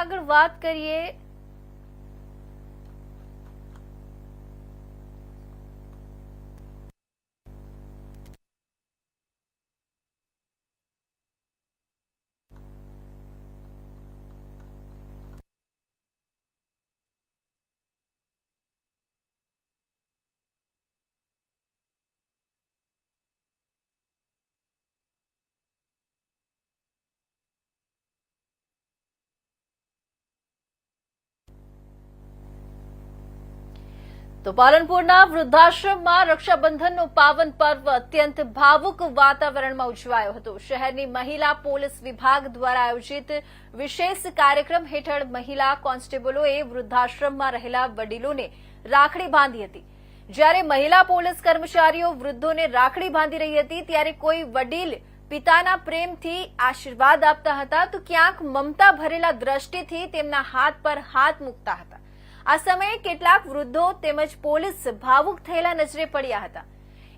આગળ વાત કરીએ તો પાલનપુરના વૃદ્ધાશ્રમમાં રક્ષાબંધનનો પાવન પર્વ અત્યંત ભાવુક વાતાવરણમાં ઉજવાયો હતો. શહેરની મહિલા પોલીસ વિભાગ દ્વારા આયોજિત વિશેષ કાર્યક્રમ હેઠળ મહિલા કોન્સ્ટેબલોએ વૃદ્ધાશ્રમમાં રહેલા વડીલોને રાખડી બાંધી હતી. જ્યારે મહિલા પોલીસ કર્મચારીઓ વૃદ્ધોને રાખડી બાંધી રહી હતી, ત્યારે કોઈ વડીલ પિતાના પ્રેમથી આશીર્વાદ આપતા હતા તો ક્યાંક મમતા ભરેલા દ્રષ્ટિથી તેમના હાથ પર હાથ મૂકતા હતા. આ સમયે કેટલાક વૃદ્ધો તેમજ પોલીસ ભાવુક થયેલા નજરે પડ્યા હતા.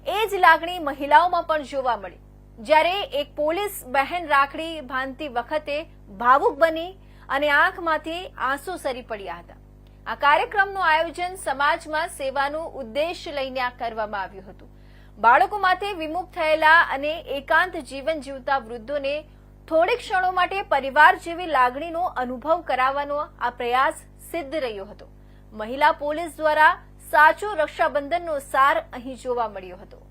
એ જ લાગણી મહિલાઓમાં પણ જોવા મળી. જ્યારે એક પોલીસ બહેન રાખડી બાંધતી વખતે ભાવુક બની અને આંખમાંથી આંસુ સરી પડ્યા હતા. આ કાર્યક્રમનું આયોજન સમાજમાં સેવાનું ઉદ્દેશ લઈને કરવામાં આવ્યું હતું. બાળકોમાંથી વિમુખ થયેલા અને એકાંત જીવન જીવતા વૃદ્ધોને થોડીક ક્ષણો માટે પરિવાર જેવી લાગણીનો અનુભવ કરાવવાનો આ પ્રયાસ સિદ્ધ રહ્યો હતો. મહિલા પોલીસ દ્વારા સાચો રક્ષાબંધનનો સાર અહીં જોવા મળ્યો હતો.